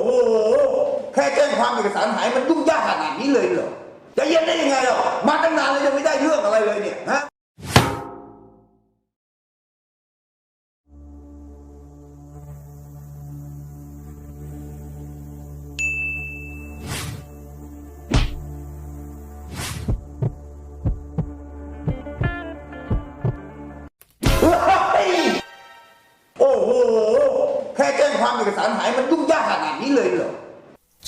โอ้โหแค่แจ้งความเอกสารหายมันยุ่งยากขนาดนี้เลยเหรอจะเย็นได้ยังไงอะมาตั้งนานแล้วยังไม่ได้เรื่องอะไรเลยเนี่ยฮะ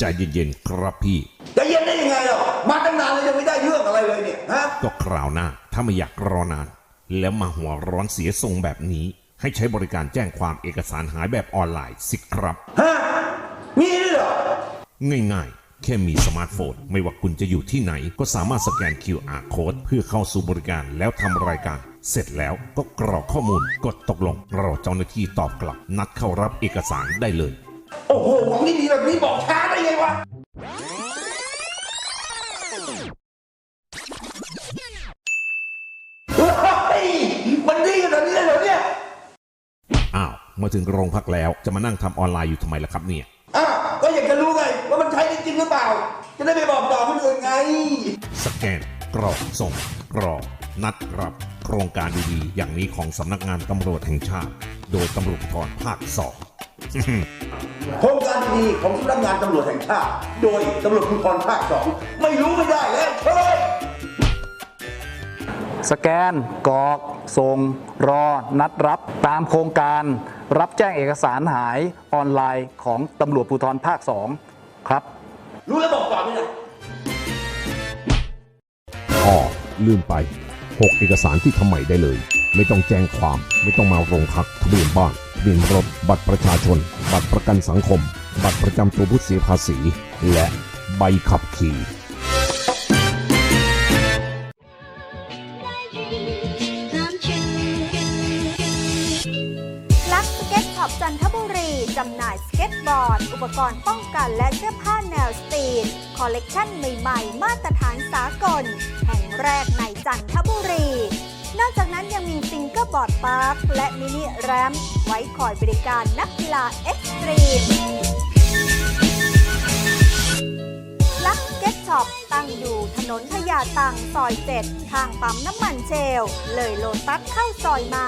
ใจเย็นๆครับพี่ จะเย็นได้ยังไงอะมาตั้งนานแล้วยังไม่ได้เรื่องอะไรเลยเนี่ยฮะก็คราวหน้าถ้าไม่อยากรอนาน แล้วมาหัวร้อนเสียทรงแบบนี้ ให้ใช้บริการแจ้งความเอกสารหายแบบออนไลน์สิครับฮะมีด้วยเหรอง่ายๆ แค่มีสมาร์ทโฟน ไม่ว่าคุณจะอยู่ที่ไหน ก็สามารถสแกน QR code เพื่อเข้าสู่บริการแล้วทำรายการ เสร็จแล้วก็กรอกข้อมูลกดตกลงรอเจ้าหน้าที่ตอบกลับ นัดเข้ารับเอกสารได้เลย โอ้โหของดีๆแบบนี้บอกช้าได้ไง วะเฮ้ยมันดีขนาดนี้เลยเหรอเนี่ยอ้าวมาถึงโรงพักแล้วจะมานั่งทำออนไลน์อยู่ทำไมล่ะครับเนี่ยอะก็อยากจะรู้ไงว่ามันใช้ได้จริงหรือเปล่า จะได้ไปบอกต่อคนอื่นไง สแกนกรอกส่งกรอกนัดรับ โครงการดีๆ อย่างนี้ของสำนักงานตำรวจแห่งชาติ โดยตำรวจภูธรภาคสอง โครงการดีๆของสำนักงานตำรวจแห่งชาติ โดยตำรวจภูธรภาคสองไม่รู้ไม่ได้แล้วเฮ้ยสแกนกรอกส่งรอ นัดรับ ตามโครงการ รับแจ้งเอกสารหายออนไลน์ของตำรวจภูธรภาค 2 ครับ รู้แล้วบอกต่อไม่ได้อ๋อลืมไป 6 เอกสารที่ทำใหม่ได้เลย ไม่ต้องแจ้งความไม่ต้องมาโรงพักทะเบียนบ้านทะ เบียนรถ บัตรประชาชน บัตรประกันสังคม บัตรประจำตัวผู้เสียภาษี และใบขับขี่ลักสเก็ตช็อปจันทบุรี จำหน่ายสเก็ตบอร์ด อุปกรณ์ป้องกันและเสื้อผ้าแนวสตรีทคอลเลกชันใหม่ ๆ มาตรฐานสากล แห่งแรกในจันทบุรี นอกจากนั้นยังมีฟิงเกอร์บอร์ดพาร์คและมินิแรม ว้คอยบริการนักกีฬาเอ็กซ์ตรีมลักเก็ตช็อปตั้งอยู่ถนนพญาตังซอยเจ็ดทางปั๊มน้ำมันเชล เลยโลตัสเข้าซอยมา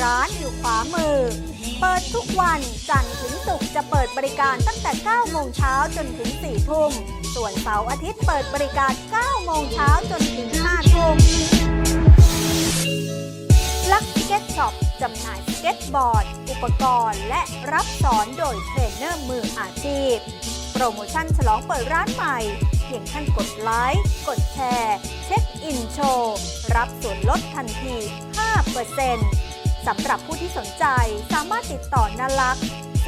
ร้านอยู่ขวามือ เปิดทุกวันจันทร์ถึงศุกร์จะเปิดบริการตั้งแต่ 9 โมงเช้าจนถึง 4 ทุ่ม ส่วนเสาร์อาทิตย์เปิดบริการ 9 โมงเช้าจนถึง 5 ทุ่มลักเก็ตช็อปจำหน่าย เก็ตบอร์ด อุปกรณ์ และรับสอนโดยเทรนเนอร์มืออาชีพ โปรโมชั่นฉลองเปิดร้านใหม่ เพียงท่านกดไลค์ กดแชร์ เช็คอินโชว์ รับส่วนลดทันที 5%สำหรับผู้ที่สนใจสามารถติดต่อนาลักษ์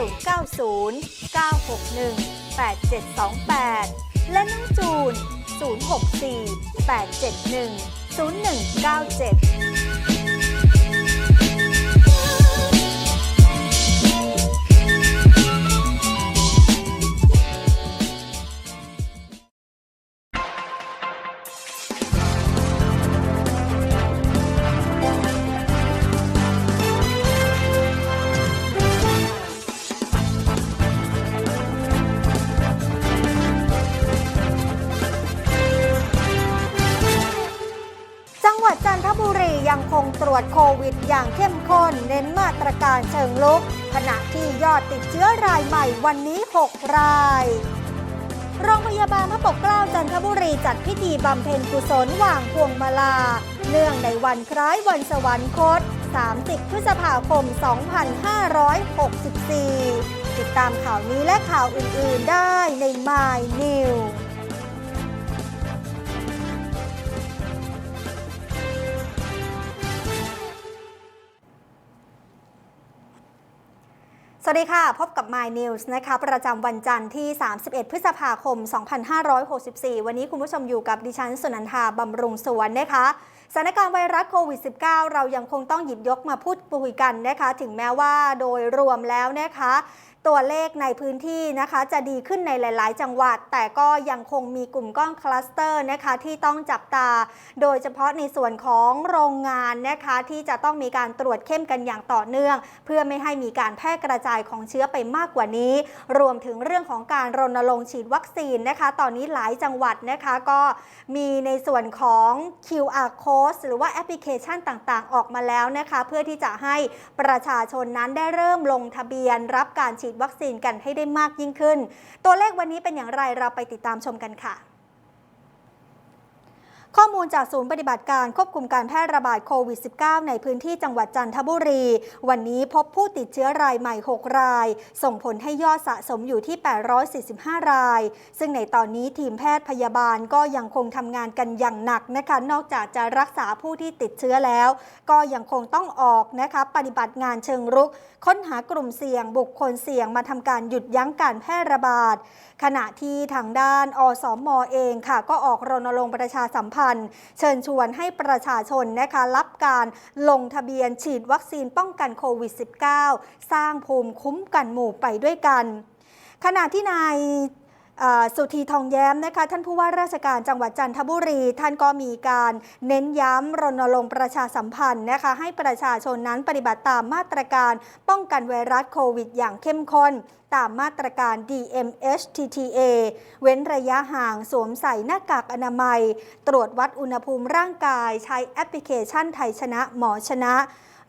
090 961 8728 และน้องจูน 064 871 0197 การเชิงลุก ขณะที่ยอดติดเชื้อรายใหม่วันนี้ 6 ราย โรงพยาบาลพระปกเกล้าจันทบุรีจัดพิธีบำเพ็ญกุศลวางพวงมาลา เนื่องในวันคล้ายวันสวรรคต 30 พฤษภาคม 2564 ติดตามข่าวนี้และข่าวอื่น ๆ ได้ใน mynews วัสดีค่ะ พบกับ My News นะคะประจำวันจันทร์ที่ 31 พฤษภาคม 2564 วันนี้คุณผู้ชมอยู่กับดิฉันสุนันทาบำรุงสวนนะคะสถานการณ์ไวรัสโควิด -19 เรายังคงต้องหยิบยกมาพูดคุยกันนะคะ ถึงแม้ว่าโดยรวมแล้วนะคะ ตัวเลขในพื้นที่นะคะจะดีขึ้นในหลาย ๆ จังหวัด แต่ก็ยังคงมีกลุ่มก้อนคลัสเตอร์นะคะที่ต้องจับตา โดยเฉพาะในส่วนของโรงงานนะคะที่จะต้องมีการตรวจเข้มกันอย่างต่อเนื่อง เพื่อไม่ให้มีการแพร่กระจายของเชื้อไปมากกว่านี้ รวมถึงเรื่องของการรณรงค์ฉีดวัคซีนนะคะ ตอนนี้หลายจังหวัดนะคะก็มีในส่วนของ QR code หรือว่าแอปพลิเคชันต่าง ๆ ออกมาแล้วนะคะ เพื่อที่จะให้ประชาชนนั้นได้เริ่มลงทะเบียนรับการฉีดวัคซีนกันให้ได้มากยิ่งขึ้น ตัวเลขวันนี้เป็นอย่างไรเราไปติดตามชมกันค่ะ ข้อมูลจากศูนย์ปฏิบัติการควบคุมการแพร่ระบาดโควิด -19 ในพื้นที่จังหวัดจันทบุรี วันนี้พบผู้ติดเชื้อรายใหม่ 6 ราย ส่งผลให้ยอดสะสมอยู่ที่ 845 ราย ซึ่งในตอนนี้ทีมแพทย์พยาบาลก็ยังคงทำงานกันอย่างหนักนะคะ นอกจากจะรักษาผู้ที่ติดเชื้อแล้ว ก็ยังคงต้องออกนะคะปฏิบัติงานเชิงรุก ค้นหากลุ่มเสี่ยง บุคคลเสี่ยงมาทำการหยุดยั้งการแพร่ระบาด ขณะที่ทางด้านอสมอเองค่ะ ก็ออกรณรงค์ประชาสัมพันธ์เชิญชวนให้ประชาชนนะคะรับการลงทะเบียนฉีดวัคซีนป้องกันโควิด -19 สร้างภูมิคุ้มกันหมู่ไปด้วยกันขณะที่นาย สุธีทองแย้มนะคะท่านผู้ว่าราชการจังหวัดจันทบุรี ท่านก็มีการเน้นย้ำรณรงค์ประชาสัมพันธ์นะคะให้ประชาชนนั้นปฏิบัติตามมาตรการป้องกันไวรัสโควิด อย่างเข้มข้น ตามมาตรการ DMHTTA เว้นระยะห่างสวมใส่หน้ากากอนามัย ตรวจวัดอุณหภูมิร่างกาย ใช้แอปพลิเคชันไทยชนะหมอชนะ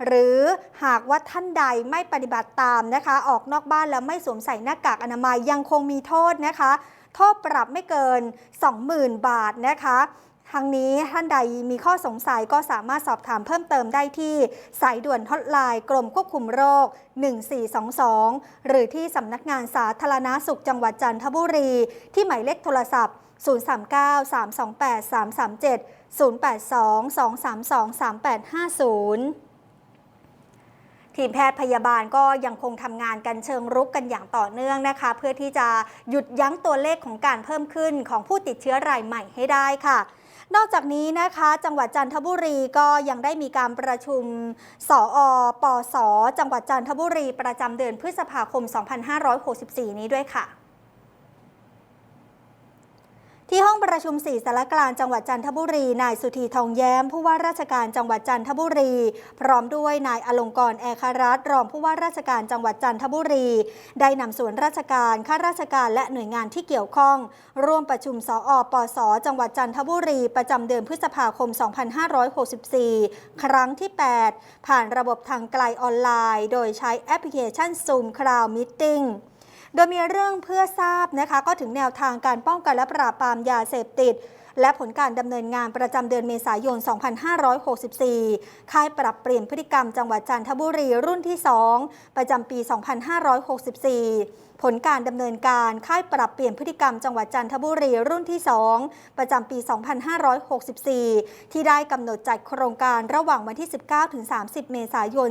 หรือหากว่าท่านใดไม่ปฏิบัติตามนะคะ ออกนอกบ้านแล้วไม่สวมใส่หน้ากากอนามัยยังคงมีโทษนะคะ โทษปรับไม่เกิน 20,000 บาทนะคะทางนี้ท่านใดมีข้อสงสัยก็สามารถสอบถามเพิ่มเติมได้ที่สายด่วนฮอตไลน์กรมควบคุมโรค 1422 หรือที่สำนักงานสาธารณาสุขจังหวัดจันทบุรี ที่หมายเลขโทรศัพท์ 039-328-337 082-232-3850 ทีมแพทย์พยาบาลก็ยังคงทำงานกันเชิงรุกกันอย่างต่อเนื่องนะคะ เพื่อที่จะหยุดยั้งตัวเลขของการเพิ่มขึ้นของผู้ติดเชื้อรายใหม่ให้ได้ค่ะนอกจากนี้นะคะ จังหวัดจันทบุรีก็ยังได้มีการประชุมสออปสจังหวัดจันทบุรีประจำเดือนพฤษภาคม 2564 นี้ด้วยค่ะ ที่ห้องประชุมสี่สารกลางจังหวัดจันทบุรี นายสุธีทองแย้ม ผู้ว่าราชการจังหวัดจันทบุรี พร้อมด้วยนายอลงกรณ์แอคารัตรองผู้ว่าราชการจังหวัดจันทบุรี ได้นำส่วนราชการข้าราชการและหน่วยงานที่เกี่ยวข้อง ร่วมประชุมสออปสจังหวัดจันทบุรี ประจำเดือนพฤษภาคม 2564 ครั้งที่ 8 ผ่านระบบทางไกลออนไลน์ โดยใช้แอปพลิเคชัน Zoom Cloud Meeting โดยมีเรื่องเพื่อทราบนะคะ ก็ถึงแนวทางการป้องกันและปราบปรามยาเสพติด และผลการดำเนินงานประจำเดือนเมษายน 2564 ค่ายปรับเปลี่ยนพฤติกรรมจังหวัดจันทบุรีรุ่นที่ 2 ประจำปี 2564ผลการดำเนินการค่ายปรับเปลี่ยนพฤติกรรมจังหวัดจันทบุรีรุ่นที่ 2 ประจำปี 2564 ที่ได้กำหนดจัดโครงการระหว่างวันที่ 19-30 เมษายน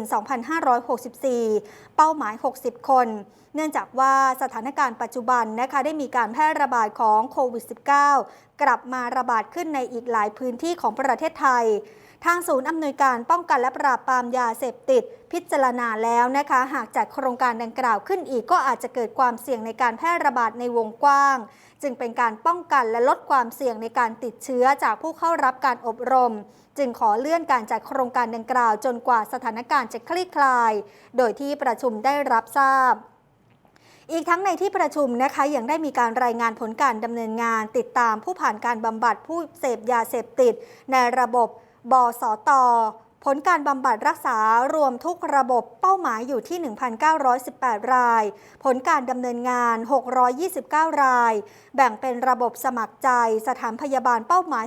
2564 เป้าหมาย 60 คน เนื่องจากว่าสถานการณ์ปัจจุบันนะคะได้มีการแพร่ระบาดของโควิด -19 กลับมาระบาดขึ้นในอีกหลายพื้นที่ของประเทศไทย ทางศูนย์อำนวยการป้องกันและปราบปรามยาเสพติด พิจารณาแล้วนะคะ หากจัดโครงการดังกล่าวขึ้นอีกก็อาจจะเกิดความเสี่ยงในการแพร่ระบาดในวงกว้าง จึงเป็นการป้องกันและลดความเสี่ยงในการติดเชื้อจากผู้เข้ารับการอบรม จึงขอเลื่อนการจัดโครงการดังกล่าว จนกว่าสถานการณ์จะคลี่คลาย โดยที่ประชุมได้รับทราบอีกทั้งในที่ประชุมนะคะยังได้มีการรายงานผลการดำเนินงาน ติดตามผู้ผ่านการบำบัดผู้เสพยาเสพติด ในระบบ บสต ผลการบำบัดรักษารวมทุกระบบเป้าหมายอยู่ที่ 1,918 ราย ผลการดำเนินงาน 629 ราย แบ่งเป็นระบบสมัครใจ สถานพยาบาลเป้าหมาย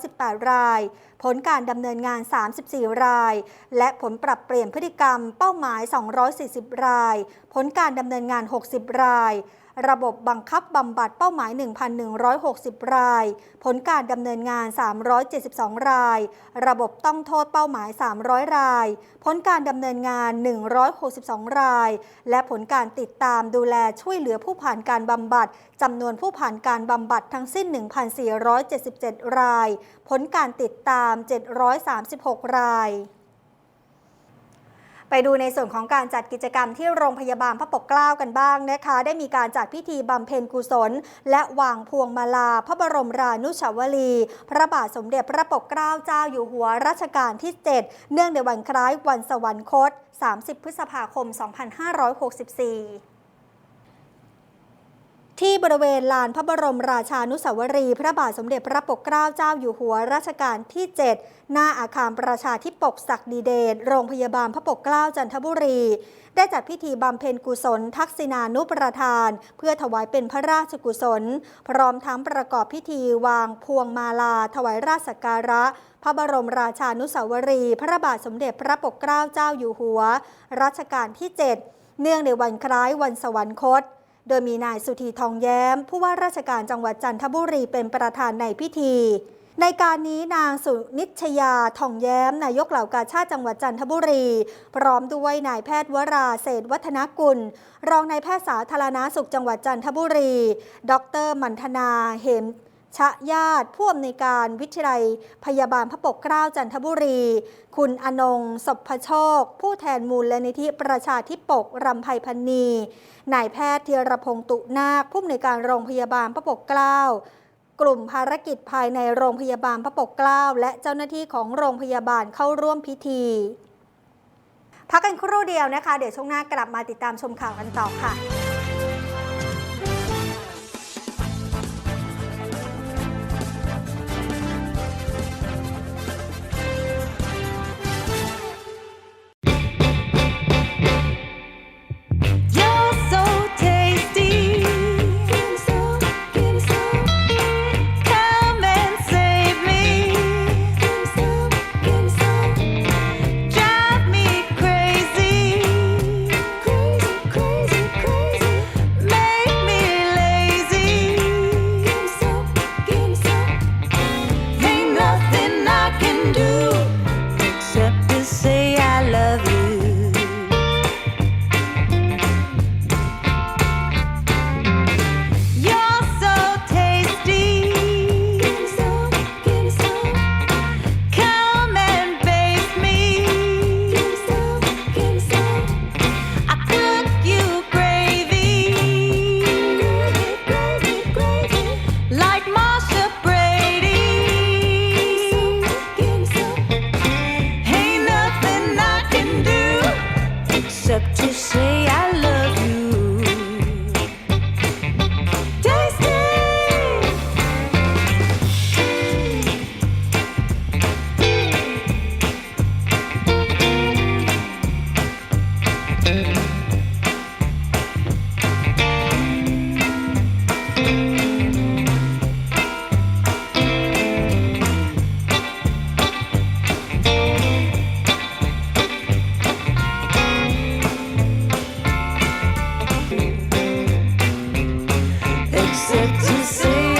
218 ราย ผลการดำเนินงาน 34 ราย และผลปรับเปลี่ยนพฤติกรรมเป้าหมาย 240 ราย ผลการดำเนินงาน 60 ราย ระบบบังคับ บำบัดเป้าหมาย 1,160 ราย ผลการดำเนินงาน 372 ราย ระบบต้องโทษเป้าหมาย 300 ราย ผลการดำเนินงาน 162 ราย และผลการติดตามดูแลช่วยเหลือผู้ผ่านการบำบัดจำนวนผู้ผ่านการบำบัดทั้งสิ้น 1,477 ราย ผลการติดตาม 736 ราย ไปดูในส่วนของการจัดกิจกรรมที่โรงพยาบาลพระปกเกล้ากันบ้างนะคะ ได้มีการจัดพิธีบำเพ็ญกุศล และวางพวงมาลา พระบรมรานุชาวรี พระบาทสมเด็จพระปกเกล้าเจ้าอยู่หัวรัชกาลที่ 7 เนื่องในวันคล้ายวันสวรรคต 30 พฤษภาคม 2564 ที่บริเวณลานพระบรมราชานุสาวรีย์พระบาทสมเด็จพระปกเกล้าเจ้าอยู่หัวรัชกาลที่ 7 หน้าอาคารประชาธิปกศักดิเดชโรงพยาบาลพระปกเกล้าจันทบุรี ได้จัดพิธีบำเพ็ญกุศล ทักษิณานุประทาน เพื่อถวายเป็นพระราชกุศล พร้อมทั้งประกอบพิธีวางพวงมาลา ถวายราชสกการะ พระบรมราชานุสาวรีย์พระบาทสมเด็จพระปกเกล้าเจ้าอยู่หัวรัชกาลที่ 7 เนื่องในวันคล้ายวันสวรรคต โดยมีนายสุธีทองแย้ม ผู้ว่าราชการจังหวัดจันทบุรีเป็นประธานในพิธี ในการนี้นางสุนิชยาทองแย้ม นายกเหล่ากาชาติจังหวัดจันทบุรี พร้อมด้วยนายแพทย์วราเศษวัฒนกุล รองนายแพทย์สาธารณาสุขจังหวัดจันทบุรี ดรมันธนาเหม ชะญาติผู้อำนวยการวิทยาลัย พยาบาลพระปกเกล้าจันทบุรี คุณอนงศพโชค ผู้แทนมูลลนิธิประชาธิปกรำไพพันนีนายแพทย์ธีรพงษ์ตุนาคผู้อำนวยการโรงพยาบาลพระปกเกล้ากลุ่มภารกิจภายในโรงพยาบาลพระปกเกล้า และเจ้าหน้าที่ของโรงพยาบาลเข้าร่วมพิธี พักกันครู่เดียวนะคะ เดี๋ยวช่วงหน้ากลับมาติดตามชมข่าวกันต่อค่ะ sing.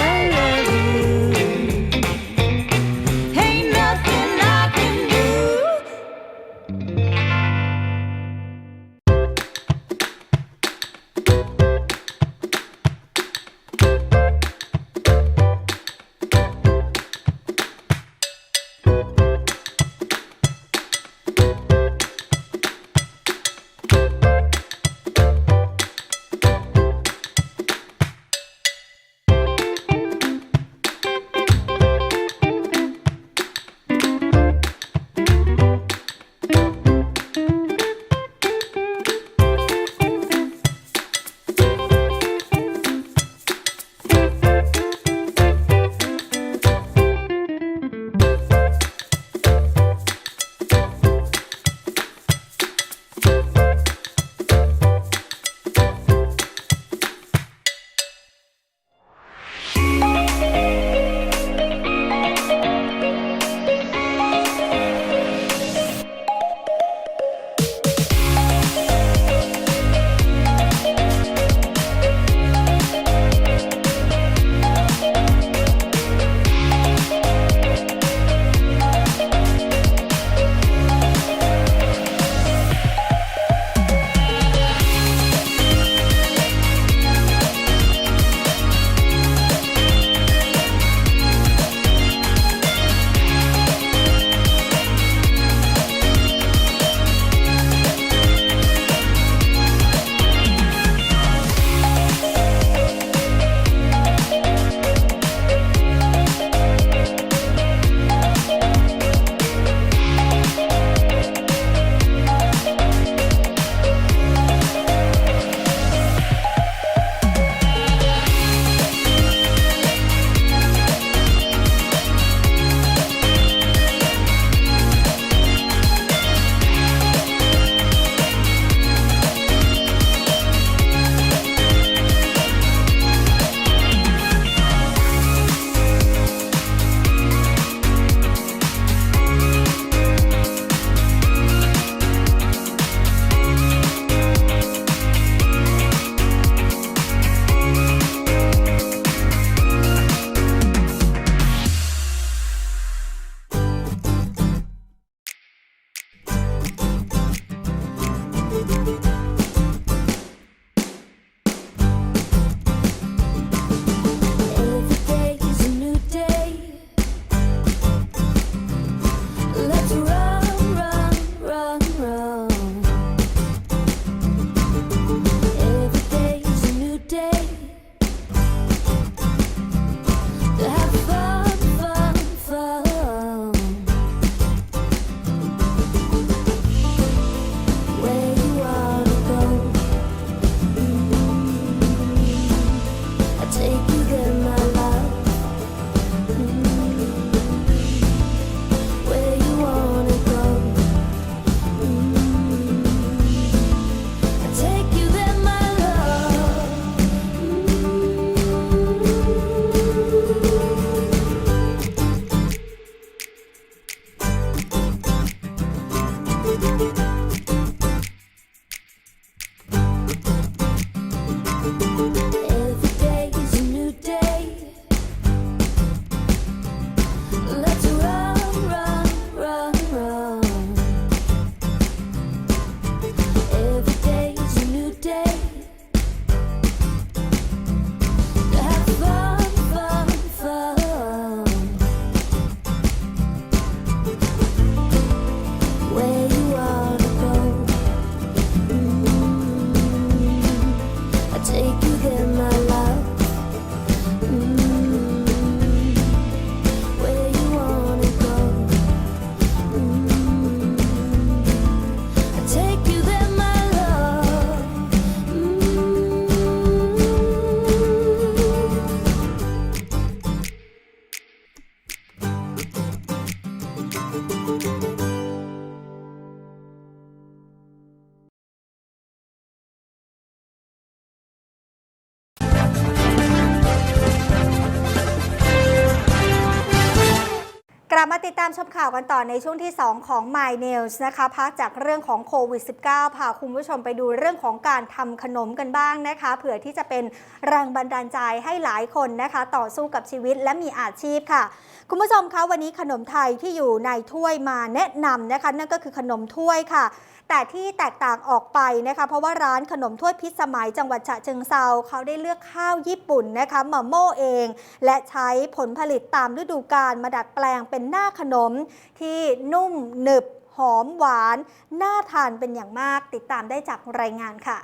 ลับมาติดตามชมข่าวกันต่อในช่วงที่ 2 ของ My News นะคะพักจากเรื่องของโควิด -19 พาคุณผู้ชมไปดูเรื่องของการทำขนมกันบ้างนะคะเผื่อที่จะเป็นแรงบันดาลใจให้หลายคนนะคะ ต่อสู้กับชีวิตและมีอาชีพค่ะ คุณผู้ชมคะวันนี้ขนมไทยที่อยู่ในถ้วยมาแนะนำนะคะ นั่นก็คือขนมถ้วยค่ะ แต่ที่แตกต่างออกไปนะคะ เพราะว่าร้านขนมถ้วยพิสมัยจังหวัดฉะเชิงเซาเขาได้เลือกข้าวญี่ปุ่นนะคะมาโม่เอง และใช้ผลผลิตตามฤดูกาลมาดัดแปลงเป็นหน้าขนมที่นุ่มหนึบ หอมหวาน น่าทานเป็นอย่างมาก ติดตามได้จากรายงานค่ะ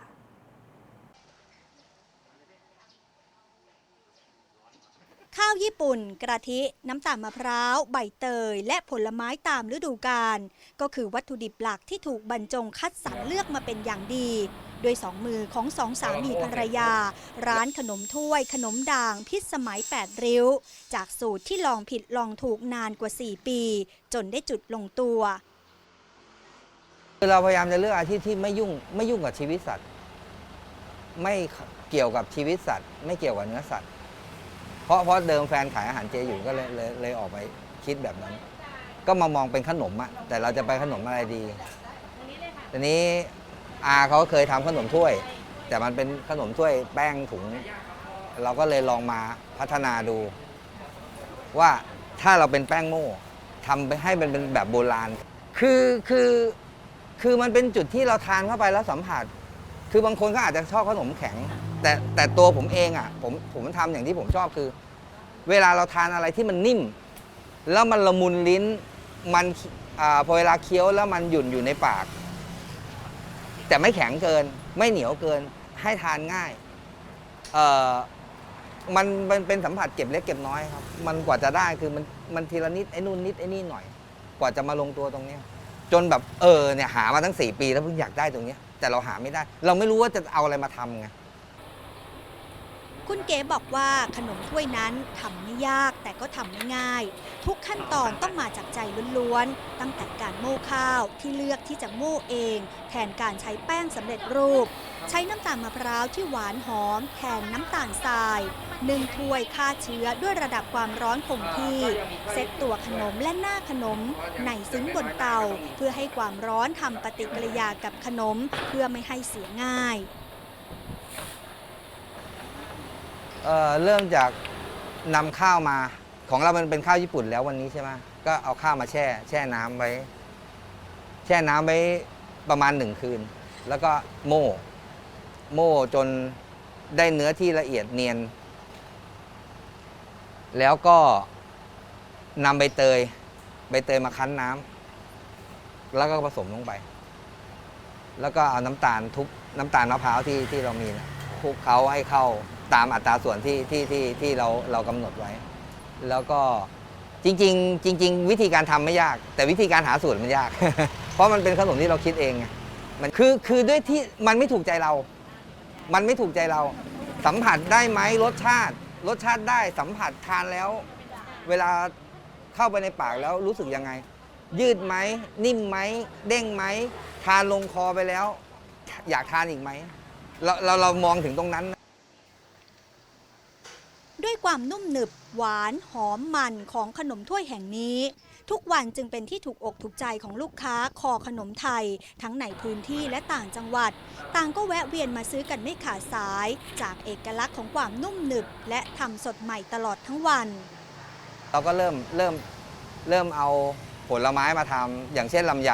ข้าวญี่ปุ่น กระทิ น้ำตาลมะพร้าว ใบเตย และผลไม้ตามฤดูกาลก็คือวัตถุดิบหลักที่ถูกบรรจงคัดสรรเลือกมาเป็นอย่างดี โดยสองมือของสองสามีภรรยา ร้านขนมถ้วย ขนมด่างพิษสมัย 8 ริ้ว จากสูตรที่ลองผิดลองถูกนานกว่า 4 ปี จนได้จุดลงตัวคือเราพยายามจะเลือกอาชีพที่ไม่ยุ่งไม่ยุ่งกับชีวิตสัตว์ ไม่เกี่ยวกับชีวิตสัตว์ ไม่เกี่ยวกับเนื้อสัตว์ เพราะเพราะเดิมแฟนขายอาหารเจอยู่ก็เลยเลยเลยออกไปคิดแบบนั้น ก็มามองเป็นขนมอะแต่เราจะไปขนมอะไรดีทีนี้อาเขาเคยทำขนมถ้วย แต่มันเป็นขนมถ้วยแป้งถุง เราก็เลยลองมาพัฒนาดู ว่าถ้าเราเป็นแป้งโม่ทำไปให้มันเป็นแบบโบราณ คือคือคือมันเป็นจุดที่เราทานเข้าไปแล้วสัมผัส คือบางคนก็อาจจะชอบขนมแข็ง แต่แต่ตัวผมเองอะผมผมทำอย่างที่ผมชอบคือ เวลาเราทานอะไรที่มันนิ่ม แล้วมันละมุนลิ้นมันอาพอเวลาเคี้ยวแล้วมันหยุ่นอยู่ในปาก แต่ไม่แข็งเกิน ไม่เหนียวเกิน ให้ทานง่ายเอ่อมันมันเป็นสัมผัสเก็บเล็กเก็บน้อยครับ มันกว่าจะได้คือมันมันทีละนิดไอ้นู่นนิดไอ้นี่หน่อย กว่าจะมาลงตัวตรงเนี้ยจนแบบเออเนี่ยหามาตั้ง 4 ปีแล้วเพิ่งอยากได้ตรงเนี้ยแต่เราหาไม่ได้ เราไม่รู้ว่าจะเอาอะไรมาทำไง คุณเก๋บอกว่าขนมถ้วยนั้นทำไม่ยากแต่ก็ทำไม่ง่าย ทุกขั้นตอนต้องมาจากใจล้วนๆ ตั้งแต่การโม่ข้าวที่เลือกที่จะโม่เอง แทนการใช้แป้งสำเร็จรูป ใช้น้ำตาลมะพร้าวที่หวานหอม แทนน้ำตาลทรายหนึ่งถ้วยฆ่าเชื้อด้วยระดับความร้อนคงที่เซตตัวขนมและหน้าขนมในซึ้งบนเตา เพื่อให้ความร้อนทำปฏิกิริยากับขนม เพื่อไม่ให้เสียง่าย เอ่อเริ่มจากนำข้าวมา ของเรามันเป็นข้าวญี่ปุ่นแล้ววันนี้ใช่ไหมก็เอาข้าวมาแช่ แช่น้ำไว้ แช่น้ำไว้ประมาณหนึ่งคืน แล้วก็โม่ โม่จนได้เนื้อที่ละเอียดเนียน แล้วก็นำใบเตย ใบเตยมาคั้นน้ำแล้วก็ผสมลงไป แล้วก็เอาน้ำตาลทุบน้ำตาลมะพร้าวที่ที่เรามีนะคลุกเขาให้เข้า ตามอัตราส่วนที่ที่ที่ที่เราเรากำหนดไว้ แล้วก็จริง ๆ จริง ๆ วิธีการทำไม่ยาก แต่วิธีการหาสูตรมันยาก เพราะมันเป็นขนมที่เราคิดเองไงมันคือคือด้วยที่มันไม่ถูกใจเรา มันไม่ถูกใจเรา สัมผัสได้ไหมรสชาติ รสชาติได้สัมผัสทานแล้ว เวลาเข้าไปในปากแล้วรู้สึกยังไง ยืดไหมนิ่มไหมเด้งไหมทานลงคอไปแล้ว อยากทานอีกไหมเราเราเรามองถึงตรงนั้น ด้วยความนุ่มหนึบ หวานหอมมันของขนมถ้วยแห่งนี้ ทุกวันจึงเป็นที่ถูกอกถูกใจของลูกค้าคอขนมไทย ทั้งในพื้นที่และต่างจังหวัด ต่างก็แวะเวียนมาซื้อกันไม่ขาดสาย จากเอกลักษณ์ของความนุ่มหนึบ และทำสดใหม่ตลอดทั้งวัน เราก็เริ่มเริ่มเริ่มเอาผลไม้มาทำอย่างเช่นลำไย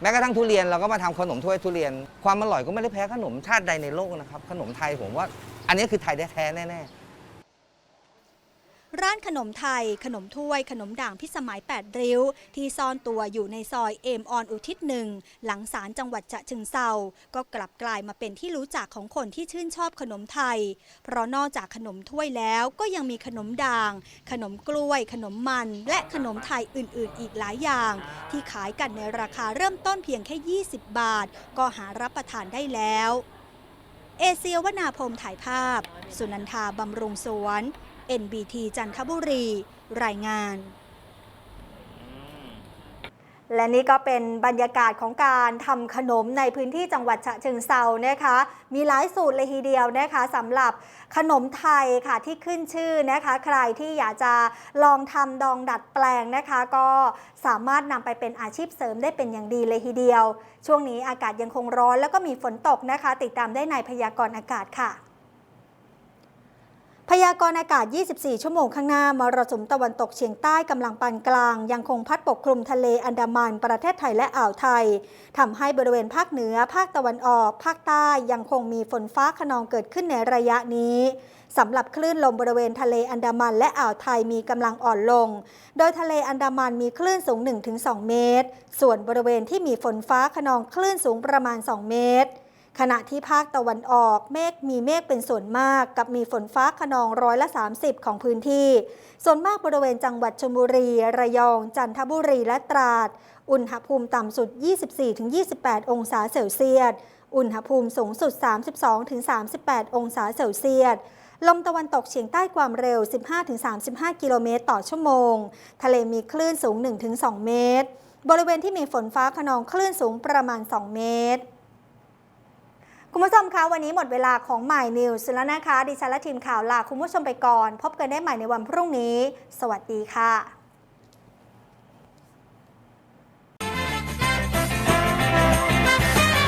แม้กระทั่งทุเรียนเราก็มาทำขนมถ้วยทุเรียน ความอร่อยก็ไม่ได้แพ้ขนมชาติใดในโลกนะครับ ขนมไทยผมว่า อันนี้คือไทยแท้ๆแน่ๆ ร้านขนมไทย ขนมถ้วย ขนมด่างพิสมัย 8 ริ้ว ที่ซ่อนตัวอยู่ในซอยเอมออนอุทิศหนึ่งหลังศาลจังหวัดฉะเชิงเซาก็กลับกลายมาเป็นที่รู้จักของคนที่ชื่นชอบขนมไทย เพราะนอกจากขนมถ้วยแล้วก็ยังมีขนมด่าง ขนมกล้วย ขนมมัน และขนมไทยอื่น ๆ อีกหลายอย่าง ที่ขายกันในราคาเริ่มต้นเพียงแค่ 20 บาท ก็หารับประทานได้แล้ว เอเชียวนาพรมถ่ายภาพ สุนันทาบำรุงสวน NBT จันทบุรี รายงาน และนี่ก็เป็นบรรยากาศของการทำขนมในพื้นที่จังหวัดฉะเชิงเซานะคะ มีหลายสูตรเลยทีเดียวนะคะสำหรับขนมไทยค่ะที่ขึ้นชื่อนะคะ ใครที่อยากจะลองทำดองดัดแปลงนะคะ ก็สามารถนำไปเป็นอาชีพเสริมได้เป็นอย่างดีเลยทีเดียว ช่วงนี้อากาศยังคงร้อนแล้วก็มีฝนตกนะคะ ติดตามได้ในพยากรณ์อากาศค่ะ พยากรณ์อากาศ 24 ชั่วโมงข้างหน้ามรสุมตะวันตกเฉียงใต้กำลังปานกลาง ยังคงพัดปกคลุมทะเลอันดามันประเทศไทยและอ่าวไทยทำให้บริเวณภาคเหนือ ภาคตะวันออก ภาคใต้ยังคงมีฝนฟ้าขนองเกิดขึ้นในระยะนี้สำหรับคลื่นลมบริเวณทะเลอันดามันและอ่าวไทยมีกำลังอ่อนลง โดยทะเลอันดามันมีคลื่นสูง 1-2 เมตร ส่วนบริเวณที่มีฝนฟ้าขนองคลื่นสูงประมาณ 2 เมตร ขณะที่ภาคตะวันออกเมฆมีเมฆเป็นส่วนมากกับมีฝนฟ้าขนองร้อยละ 30 ของพื้นที่ ส่วนมากบริเวณจังหวัดชลบุรี ระยอง จันทบุรีและตราด อุณหภูมิต่ำสุด 24-28 องศาเซลเซียส อุณหภูมิสูงสุด 32-38 องศาเซลเซียสลมตะวันตกเฉียงใต้ความเร็ว 15-35 กิโลเมตรต่อชั่วโมง ทะเลมีคลื่นสูง 1-2 เมตร บริเวณที่มีฝนฟ้าขนองคลื่นสูงประมาณ 2 เมตร คุณผู้ชมคะวันนี้หมดเวลาของหมายนิวส์แล้วนะคะ ดิฉันและทีมข่าวลาคุณผู้ชมไปก่อน พบกันได้ใหม่ในวันพรุ่งนี้ สวัสดีค่ะ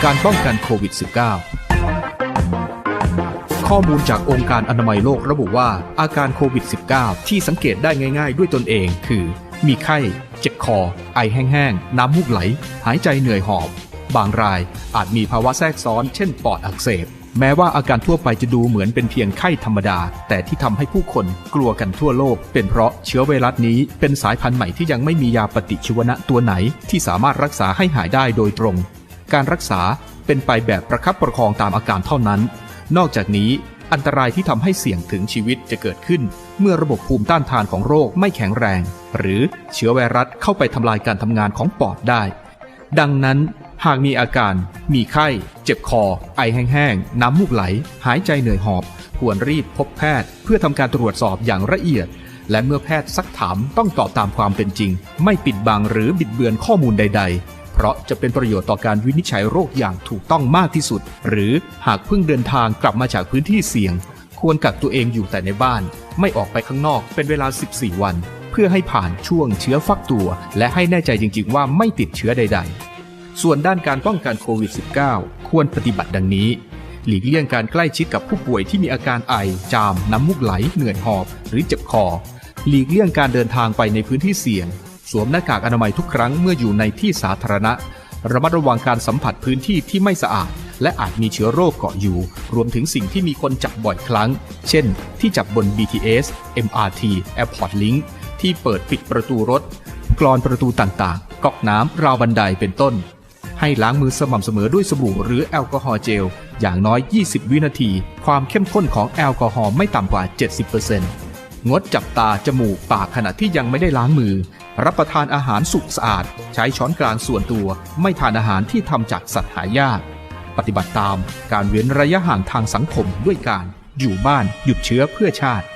การป้องกันโควิด -19 ข้อมูลจากองค์การอนามัยโลกระบุว่าอาการโควิด -19 ที่สังเกตได้ง่าย ๆ ด้วยตนเอง คือ มีไข้ เจ็บคอ ไอแห้งๆ น้ำมูกไหล หายใจเหนื่อยหอบ บางรายอาจมีภาวะแทรกซ้อน เช่นปอดอักเสบ แม้ว่าอาการทั่วไปจะดูเหมือนเป็นเพียงไข้ธรรมดา แต่ที่ทำให้ผู้คนกลัวกันทั่วโลก เป็นเพราะเชื้อไวรัสนี้เป็นสายพันธุ์ใหม่ที่ยังไม่มียาปฏิชีวนะตัวไหน ที่สามารถรักษาให้หายได้โดยตรง การรักษาเป็นไปแบบประคับประคองตามอาการเท่านั้น นอกจากนี้อันตรายที่ทำให้เสี่ยงถึงชีวิตจะเกิดขึ้น เมื่อระบบภูมิต้านทานของโรคไม่แข็งแรง หรือเชื้อไวรัสเข้าไปทำลายการทำงานของปอดได้ ดังนั้น หากมีอาการ มีไข้ เจ็บคอ ไอแห้งๆ น้ำมูกไหล หายใจเหนื่อยหอบ ควรรีบพบแพทย์ เพื่อทำการตรวจสอบอย่างละเอียด และเมื่อแพทย์ซักถามต้องตอบตามความเป็นจริง ไม่ปิดบังหรือบิดเบือนข้อมูลใด ๆเพราะจะเป็นประโยชน์ต่อการวินิจฉัยโรคอย่างถูกต้องมากที่สุด หรือหากเพิ่งเดินทางกลับมาจากพื้นที่เสี่ยง ควรกักตัวเองอยู่แต่ในบ้าน ไม่ออกไปข้างนอกเป็นเวลา 14 วัน เพื่อให้ผ่านช่วงเชื้อฟักตัว และให้แน่ใจจริงๆว่าไม่ติดเชื้อใด ๆ ส่วนด้านการป้องกันโควิด -19 ควรปฏิบัติดังนี้ หลีกเลี่ยงการใกล้ชิดกับผู้ป่วยที่มีอาการไอ จาม น้ำมูกไหล เหนื่อยหอบ หรือเจ็บคอ หลีกเลี่ยงการเดินทางไปในพื้นที่เสี่ยง สวมหน้ากากอนามัยทุกครั้งเมื่ออยู่ในที่สาธารณะ ระมัดระวังการสัมผัสพื้นที่ที่ไม่สะอาด และอาจมีเชื้อโรคเกาะอยู่ รวมถึงสิ่งที่มีคนจับบ่อยครั้ง เช่น ที่จับบน BTS MRT Airport Link ที่เปิดปิดประตูรถกรอนประตูต่างๆ ก๊อกน้ำราวบันไดเป็นต้น ให้ล้างมือสม่ำเสมอด้วยสบู่หรือแอลกอฮอล์เจล อย่างน้อย 20 วินาที ความเข้มข้นของแอลกอฮอล์ไม่ต่ำกว่า 70%งดจับตา จมูก ปากขณะที่ยังไม่ได้ล้างมือ รับประทานอาหารสุกสะอาด ใช้ช้อนกลางส่วนตัว ไม่ทานอาหารที่ทำจากสัตว์หายาก ปฏิบัติตามการเว้นระยะห่างทางสังคมด้วยการอยู่บ้านหยุดเชื้อเพื่อชาติ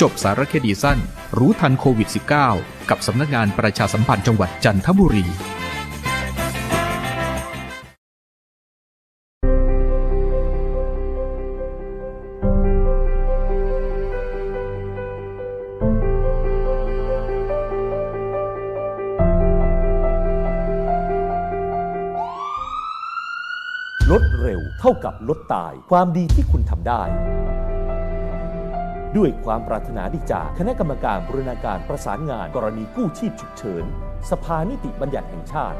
จบสารคดีสั้น รู้ทันโควิด -19 กับสำนักงานประชาสัมพันธ์จังหวัดจันทบุรี ลดตาย ความดีที่คุณทำได้ ด้วยความปรารถนาดีจากคณะกรรมการบรรณาการประสานงาน กรณีกู้ชีพฉุกเฉิน สภานิติบัญญัติแห่งชาติ